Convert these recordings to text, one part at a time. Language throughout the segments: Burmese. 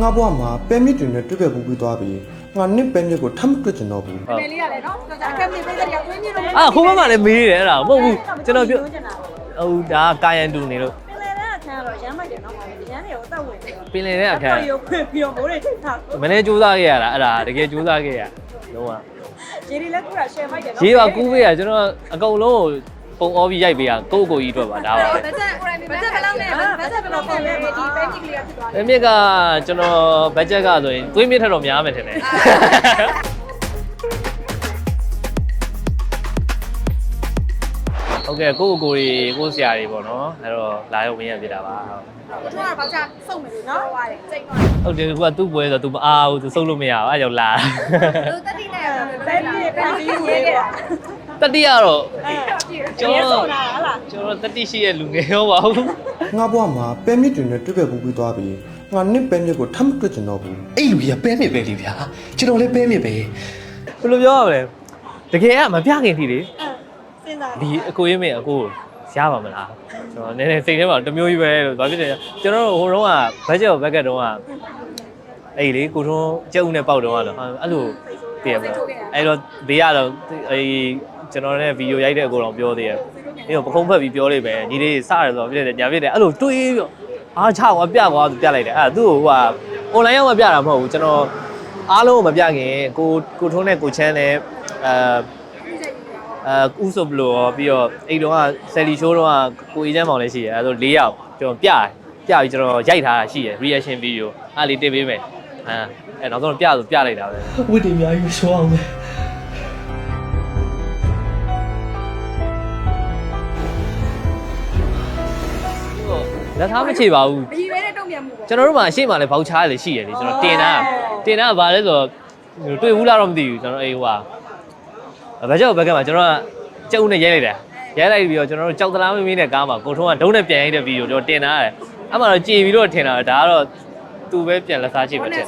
ငါဘွားမှာပဲမြစ်တွေနဲ့တွေ့ခဲ့ပူပြီးသွားပြီငါနှစ်ပဲမြစ်ကိုထပ်မတွေ့ကျင်တော့ဘူးမယ်လေးရတယ်နော်တော်ကြအခက်မြေပေးတဲ့ကတွင်းမြေလို့အာခိုးမမလည်းမေးတယ်အဲ့ဒါမဟုတ်ဘူးကျွန်တော်ပြောဟိုဒါကာယန်တူနေလို့ပင်လေတဲ့အခန်းကတော့ရမ်းမိုက်တယ်နော်ရမ်းတွေကိုအသက်ဝင်တယ်ပင်လယ်တဲ့အခန်းရုပ်ခွေပြီးတော့မိုးတွေထိထားမနေ့စူးစမ်းခဲ့ရတာအဲ့ဒါတကယ်စူးစမ်းခဲ့ရလုံးဝရေဒီလက်ကူတာ share မိုက်တယ်နော်ရေးပါကူးပေးရကျွန်တော်အကုန်လုံးကို ပုံအောပြီးရိုက်ပေးရကိုယ့်ကိုယ်ကြီးအတွက်ပါဒါပါပဲဘတ်ဂျက်ဘတ်ဂျက်ဘယ်လောက်နဲ့ဘတ်ဂျက်ဘယ်လောက်နဲ့ဒီပဲမြစ်ကလေးဖြစ်သွားအမြင့်ကကျွန်တော်ဘတ်ဂျက်ကဆိုရင်သွေးမြင့်ထက်တော့များမယ်ထင်တယ်ဟုတ်ကဲ့ကိုယ့်ကိုယ်ကိုကြီးကိုယ့်ဆရာတွေပေါ့နော်အဲ့တော့လာရောက်ဝင်ရပြတာပါဟုတ်တယ်ကျွန်တော်ကဘာချစုံမယ်လို့နော်ဟုတ်ပါတယ်စိတ်တော့ဟုတ်တယ်ကွာသူ့ပွဲဆိုတော့ तू မအားဘူး तू စုပ်လို့မရဘူးအဲ့ကြောင့်လာလူတက်တိနဲ့ဘယ်လိုပဲပြီးရေးခဲ့ တာတတိယတော့ကျွန်တော်ဆိုတာဟလားကျွန်တော်တတိရှိရဲ့လူငယ်ရောပါဘူးငါဘွားမှာပဲမြစ်တွေနဲ့တွေ့ခဲ့ပူပြီးသွားပြီငါနှစ်ပဲမြစ်ကိုထပ်မတွေ့ကျင်တော့ဘူးအဲ့လူကြီးကပဲမြစ်ပဲလေဗျာကျွန်တော်လည်းပဲမြစ်ပဲဘယ်လိုပြောရမလဲတကယ်ကမပြခင်ထီလေစဉ်းစားဒီအကိုရေးမေအကိုရပါမလားကျွန်တော်နည်းနည်းစိတ်ထဲမှာတစ်မျိုးကြီးပဲလို့ဘာဖြစ်လဲကျွန်တော်တို့ဟိုတုန်းကဘတ်ဂျက်ကိုဘက်ကတုန်းကအဲ့လေကိုထွန်းကျုပ်နဲ့ပေါက်တုန်းကတော့အဲ့လိုတည်ရမလားအဲ့တော့ဘေးကတော့အဲ့ ကျွန်တော်နဲ့ဗီဒီယိုရိုက်တဲ့အကိုတော့ပြောသေးတယ်အဲ့တော့ပခုံးဖက်ပြီးပြောလိုက်ပဲညီလေးစရတယ်ဆိုတော့ဖြစ်တယ်ညာဖြစ်တယ်အဲ့လိုတွေးပြီးတော့အားချကွာပြကွာသူပြလိုက်တယ်အဲ့ဒါသူ့ကိုဟိုက online ရောက်မပြတာမဟုတ်ဘူးကျွန်တော်အားလုံးကိုမပြခင်ကိုကိုထွန်းနဲ့ကိုချမ်းနဲ့အဲအဲဥဆိုဘလို့ရောပြီးတော့အဲ့တုန်းကဆယ်လီရှိုးတုန်းကကိုအေဂျင့်မောင်လည်းရှိတယ်အဲဒါဆို၄ယောက်ကျွန်တော်ပြတယ်ပြပြီးကျွန်တော်ရိုက်ထားတာရှိတယ် reaction video အဲ့လေးတင်ပေးမယ်အဲအဲနောက်ဆုံးပြဆိုပြလိုက်တာပဲဝိတ်တွေအများကြီးရှောအောင်ပဲ လက်ထားမချေပါဘူးအကြီးပဲတဲ့တုံ့ပြန်မှုပေါ့ကျွန်တော်တို့မှာအရှိမလည်းဘောက်ချားလည်းရှိရလေကျွန်တော်တင်တာတင်တာကဘာလဲဆိုတော့တွေ့ဘူးလားတော့မသိဘူးကျွန်တော်အေးဟိုဟာဘယ်ကြောက်ဘက်ကမှာကျွန်တော်ကကျုပ်နဲ့ရဲလိုက်တယ်ရဲလိုက်ပြီးတော့ကျွန်တော်တို့ကြောက်သလားမမင်းနဲ့ကားမှာကိုထုံးကဒုံးနဲ့ပြန်ရိုက်တဲ့ဗီဒီယိုကျွန်တော်တင်တာရတယ်အဲ့မှာတော့ကြည်ပြီးတော့ထင်တာဒါကတော့သူပဲပြန်လက်စားကြည့်ပဲတဲ့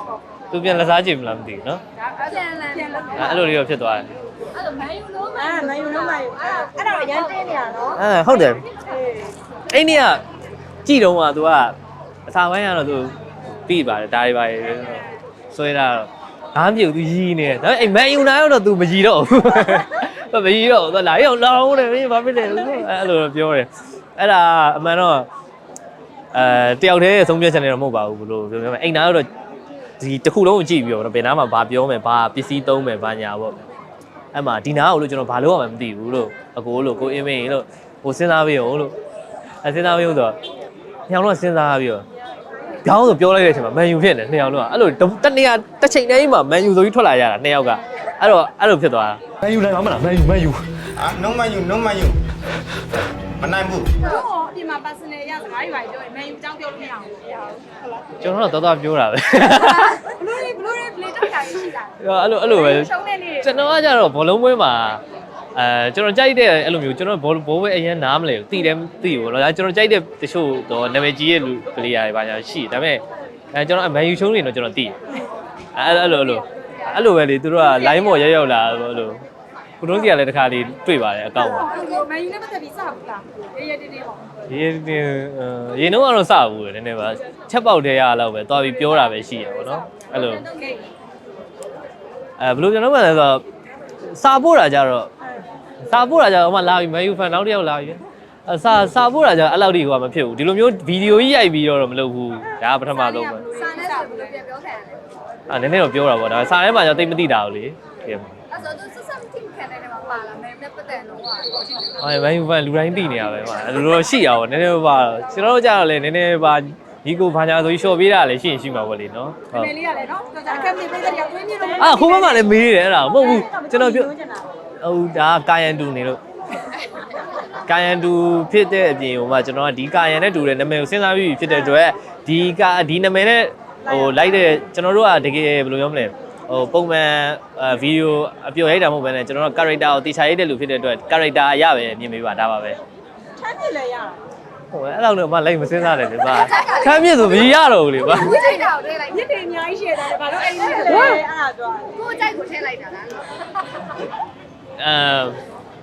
သူပြန်လက်စားကြည့်မလားမသိဘူးနော်ဒါပြန်လန်ပြန်လန်အဲ့လိုလေးတော့ဖြစ်သွားတယ်အဲ့လိုမန်ယူလုံးမန်မန်ယူလုံးမန်ယူအဲ့ဒါတော့ရန်တင်းနေတာနော်အဲဟုတ်တယ်အဲ့နေ့က ကြည်တော့ကသူကအစာပိုင်းကတော့သူပြီးပါတယ်ဒါတွေပါတယ်ဆွဲတာတော့ငါးမြုပ်သူရီးနေတယ်ဒါပေမဲ့အဲ့မန်ယူနာတော့သူမရီတော့ဘူးမရီတော့သူလာရောက်လောင်းတယ်မင်းဘာဖြစ်လဲအဲ့လိုပြောတယ်အဲ့ဒါအမှန်တော့အဲတယောက်တည်းဆုံးဖြတ်ချက်နေတော့မဟုတ်ပါဘူးဘလို့ပြောပြောမယ်အိမ်နာတော့ဒီတစ်ခုလုံးကိုကြည့်ပြီးတော့ဘယ်နားမှာဘာပြောမယ်ဘာပစ္စည်းသုံးမယ်ဘာညာပေါ့အဲ့မှာဒီနားကိုလို့ကျွန်တော်ဘာလုပ်ရမှမသိဘူးလို့အကိုလို့ကိုအင်းမင်းလို့ဟိုစဉ်းစားပြီးအောင်လို့အဲစဉ်းစားပြီးတော့ ညောင်တော့စဉ်းစားပြီးတော့ခေါင်းဆိုပြောလိုက်တဲ့အချိန်မှာမန်ယူဖြစ်နေနှစ်ယောက်လုံးကအဲ့လိုတစ်နေရာတစ်ချိန်တည်းမှာမန်ယူဆိုပြီးထွက်လာရတာနှစ်ယောက်ကအဲ့တော့အဲ့လိုဖြစ်သွားတာမန်ယူနိုင်မှာမလားမန်ယူမန်ယူအာ no man you no man you မနိုင်ဘူးဟုတ်ဒီမှာ personal ရစကားတွေပါပြောရင် man you အကြောင်းပြောလို့မရဘူးကျွန်တော်တော့တော်တော်ပြောတာပဲဘလူးတွေဘလူးတွေ play တက်တာရှိတာအဲ့လိုအဲ့လိုပဲရှုံးနေနေကျွန်တော်ကကြတော့ဘောလုံးပွဲမှာ အဲကျွန်တော်ကြိုက်တဲ့အဲ့လိုမျိုးကျွန်တော်ဘောဘောပဲအရင်နားမလဲဘူးသိတယ်သိဘူးတော့ကျွန်တော်ကြိုက်တဲ့တချို့တော့နာမည်ကြီးရဲ့လူပလေယာတွေပါညာရှိဒါပေမဲ့အဲကျွန်တော်မန်ယူရှုံးနေတော့ကျွန်တော်သိတယ်အဲအဲ့လိုအဲ့လိုအဲ့လိုပဲလေသူတို့က line ပေါ်ရက်ရောက်လာအဲ့လိုခုတုံးစီကလည်းတခါလေးတွေ့ပါတယ်အကောင့်ပါမန်ယူနဲ့ပတ်သက်ပြီးစဘူးလားရေရေတင်းတင်းပေါ့ရေတင်းရေနှုံးကတော့စဘူးလေနည်းနည်းပါချက်ပေါက်တဲ့ရအောင်ပဲသွားပြီးပြောတာပဲရှိရပါတော့အဲ့လိုအဲဘယ်လိုကျွန်တော်မှလဲဆိုတော့စာပို့တာကြတော့ စာပို့တာကြတော့အမလာပြီမယူဖန်နောက်တစ်ယောက်လာပြီအစာစာပို့တာကြတော့အဲ့လောက်ထိဟိုကမဖြစ်ဘူးဒီလိုမျိုးဗီဒီယိုကြီးရိုက်ပြီးတော့မလုပ်ဘူးဒါကပထမဆုံးပဲစာနဲ့ဆိုဘယ်လိုပြန်ပြောခံရလဲအဲနည်းနည်းတော့ပြောတာပေါ့ဒါစာထဲမှာကျတော့တိတ်မသိတာဘူးလေကဲအဲ့ဆိုသူဆက်ဆက်တင်ခံတဲ့နေမှာပါလာမယ်နဲ့ပတ်သက်လုံးဝပေါ်ချင်တယ်အော်မယူဖန်လူတိုင်းသိနေရပဲမှာအဲ့လိုတော့ရှိရပါဘောနည်းနည်းပါတော့ကျွန်တော်တို့ကြတော့လေနည်းနည်းပါဒီကိုဘာညာဆိုပြီးရှော့ပေးတာလည်းရှိရင်ရှိမှာပေါ့လေနော်ဟုတ်မယ်လေးရတယ်နော်တော်ကြအခက်မြေပေးတဲ့ကတွင်းမြေလို့အာခိုးမမလည်းမေးတယ်အဲ့ဒါမဟုတ်ဘူးကျွန်တော်ပြော ဟုတ်ဒါကာယန်တူနေလို့ကာယန်တူဖြစ်တဲ့အပြင်ဟိုမှာကျွန်တော်ကဒီကာယန်နဲ့တူတဲ့နာမည်ကိုစဉ်းစားပြီးဖြစ်တဲ့အတွက်ဒီကာဒီနာမည်နဲ့ဟိုလိုက်တဲ့ကျွန်တော်တို့ကတကယ်ဘယ်လိုပြောမလဲဟိုပုံမှန်ဗီဒီယိုအပြောရိုက်တာမဟုတ်ဘဲနဲ့ကျွန်တော်တို့ character ကိုတေချာရိုက်တဲ့လူဖြစ်တဲ့အတွက် character အရပဲမြင်ပေးပါဒါပါပဲချမ်းမြေလည်းရတာဟိုအဲ့လောက်တော့မှလိုက်မစဉ်းစားနဲ့လေပါခမ်းမြင့်ဆိုမရတော့ဘူးလေပါဝိချိတ်တာကိုထည့်လိုက်မြစ်တွေအများကြီးရှည်တယ်ဘာလို့အဲ့ဒီလဲအဲ့ဒါတော့ကိုကြိုက်ကိုထည့်လိုက်တာလား အဲ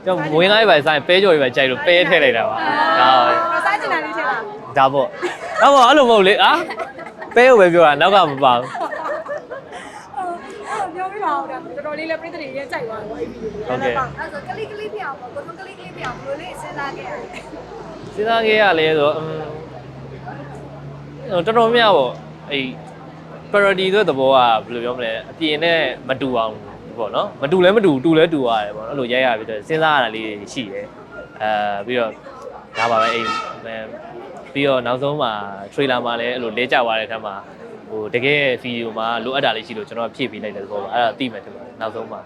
ကျွန်တော်ဝင်လိုက်ပါဆိုင်ပဲကြော်တွေပဲကြိုက်လို့ပဲထည့်လိုက်တာပါဒါပါပဲတော့စားချင်တာလေးထည့်ပါဒါပေါ့ဒါပေါ့အဲ့လိုမဟုတ်လေအာပဲကိုပဲပြောတာနောက်ကမပါဘူးအဲ့ပြောပြပါဦးဒါတော်တော်လေးလည်းပြည့်တဲ့ရေးကြိုက်သွားတယ်အဲ့ဒီဟုတ်ကဲ့အဲ့ဆိုကလေးကလေးပြအောင်ပေါ့ကိုထုံးကလေးကလေးပြအောင်ဘယ်လိုလေးစဉ်းစားခဲ့ရလဲစဉ်းစားခဲ့ရလဲဆိုတော့อืมဟိုတော်တော်များပေါ့အဲ့ parody ဆိုတဲ့သဘောကဘယ်လိုပြောမလဲအပြင်နဲ့မတူအောင် ပေါ့နော်မတူလဲမတူတူလဲတူရတယ်ပေါ့နော်အဲ့လိုရိုက်ရပြီးတော့စဉ်းစားရတာလေးတွေရှိတယ်အဲပြီးတော့ဒါပါပဲအဲ့ပြီးတော့နောက်ဆုံးမှာ trailer မှာလည်းအဲ့လိုလဲကျသွားတဲ့အခါမှာဟိုတကယ်ဗီဒီယိုမှာလိုအပ်တာလေးရှိလို့ကျွန်တော်ဖြည့်ပေးလိုက်တဲ့သဘောပါအဲ့ဒါသိမယ်ထင်ပါတယ်နောက်ဆုံးမှာ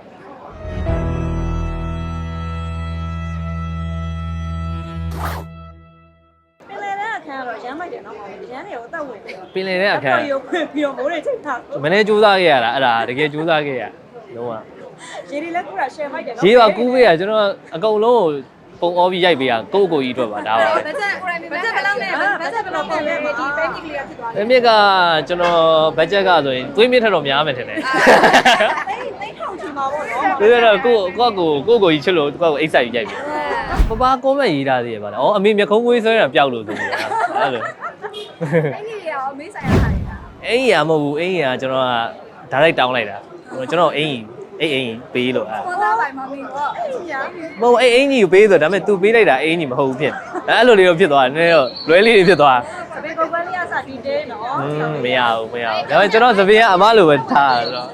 ပင်လယ်တဲ့အခန်းကတော့ရမ်းလိုက်တယ်နော်ရမ်းတယ်ကိုအသက်ဝင်တယ်ပင်လယ်တဲ့အခါရုပ်ဖွင့်ပြီးတော့မိုးတွေချိန်ထားမနေ့စူးစမ်းခဲ့ရတာအဲ့ဒါတကယ်စူးစမ်းခဲ့ရ လုံးဝရေဒီလက်ကူတာ share လိုက်တယ်နော်ရေးပါကူးပေးရကျွန်တော်အကုန်လုံးကိုပုံအောပြီးရိုက်ပေးရကိုယ့်ကိုယ်ကြီးအတွက်ပါဒါပါပဲဘတ်ဂျက်ဘတ်ဂျက်ဘယ်လောက်နဲ့ဘတ်ဂျက်ဘယ်လောက်နဲ့လဲဒီပဲမြစ်ကလေးကဖြစ်သွားတယ် အမြင့်ကကျွန်တော်ဘတ်ဂျက်ကဆိုရင်သွေးမြင့်ထက်တော့များမယ်ထင်တယ်အေးသိထောင်ချင်ပါဘောနော်ဒါဆိုတော့ကိုယ့်ကိုယ့်ကိုကိုယ့်ကိုကြီးချစ်လို့ကိုယ့်ကိုအိတ်ဆိုင်ရိုက်ပြီပပကွန်မန့်ရေးထားသေးရပါလားဩအမေမျက်ခုံးကွေးဆွဲတာပျောက်လို့ဆိုပြီးအဲ့လိုအဲ့ဒီရောအမေးဆိုင်ရထားနေတာအင်းကြီးကမဟုတ်ဘူးအင်းကြီးကကျွန်တော်ကဒါရိုက်တောင်းလိုက်တာ ကျွန်တော်အင်းကြီးအိတ်အင်းကြီးပေးလို့အဲ့ ခေါ်သားပိုင်မမီတော့ ညာ မဟုတ်အဲ့အင်းကြီးကိုပေးဆိုဒါပေမဲ့ तू ပေးလိုက်တာအင်းကြီးမဟုတ်ဘူးဖြစ်အဲ့လိုလေးတော့ဖြစ်သွားတယ်နည်းတော့လွဲလေးတွေဖြစ်သွား စပင်ကုတ်ပန်းလေးအစားဒီတဲနော် อืมမရဘူးမရဘူးဒါပေမဲ့ကျွန်တော်သပင်းကအမလိုပဲထားတယ်ဆိုတော့